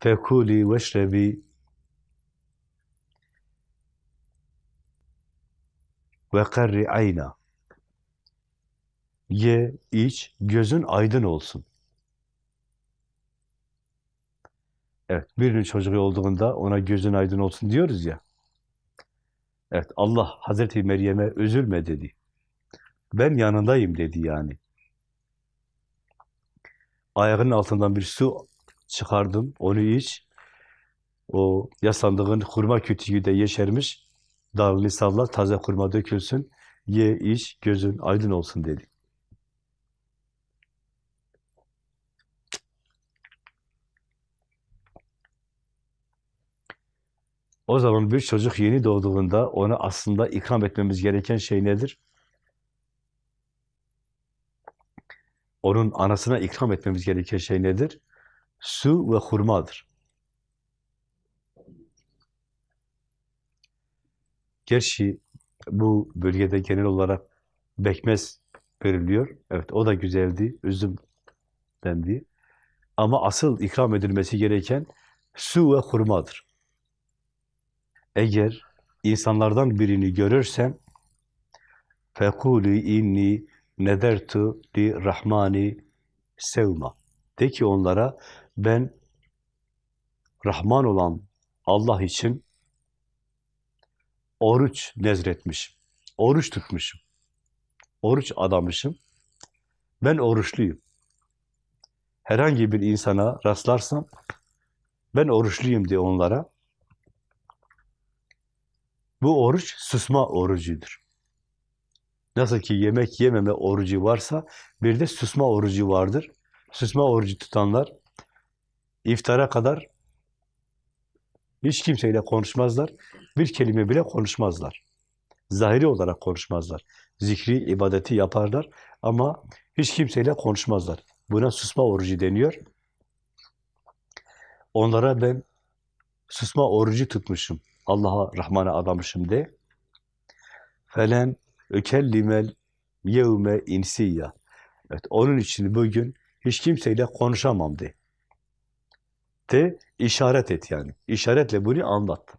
fekuli veşrebi ve karri ayna. Ye, iç, gözün aydın olsun. Evet, birinin çocuğu olduğunda ona gözün aydın olsun diyoruz ya. Evet, Allah Hazreti Meryem'e üzülme dedi. Ben yanındayım dedi yani. Ayağının altından bir su çıkardım, onu iç. O yaslandığın hurma kütüğü de yeşermiş. Dalını salla, taze hurma dökülsün. Ye, iç, gözün aydın olsun dedi. O zaman bir çocuk yeni doğduğunda ona aslında ikram etmemiz gereken şey nedir? Onun anasına ikram etmemiz gereken şey nedir? Su ve hurmadır. Gerçi bu bölgede genel olarak bekmez veriliyor. Evet o da güzeldi, üzüm dendi. Ama asıl ikram edilmesi gereken su ve hurmadır. Eğer insanlardan birini görürsem fekuli inni nedertu li rahmani sevma. De ki onlara ben Rahman olan Allah için oruç nezretmişim. Oruç tutmuşum. Oruç adamışım. Ben oruçluyum. Herhangi bir insana rastlarsam ben oruçluyum diye onlara bu oruç susma orucudur. Nasıl ki yemek yememe orucu varsa bir de susma orucu vardır. Susma orucu tutanlar iftara kadar hiç kimseyle konuşmazlar. Bir kelime bile konuşmazlar. Zahiri olarak konuşmazlar. Zikri, ibadeti yaparlar ama hiç kimseyle konuşmazlar. Buna susma orucu deniyor. Onlara ben susma orucu tutmuşum. Allah'a, Rahman'a adamışım de. Felen ökellimel yevme insiyya. Evet, onun için bugün hiç kimseyle konuşamam de. De, işaret et yani. İşaretle bunu anlat.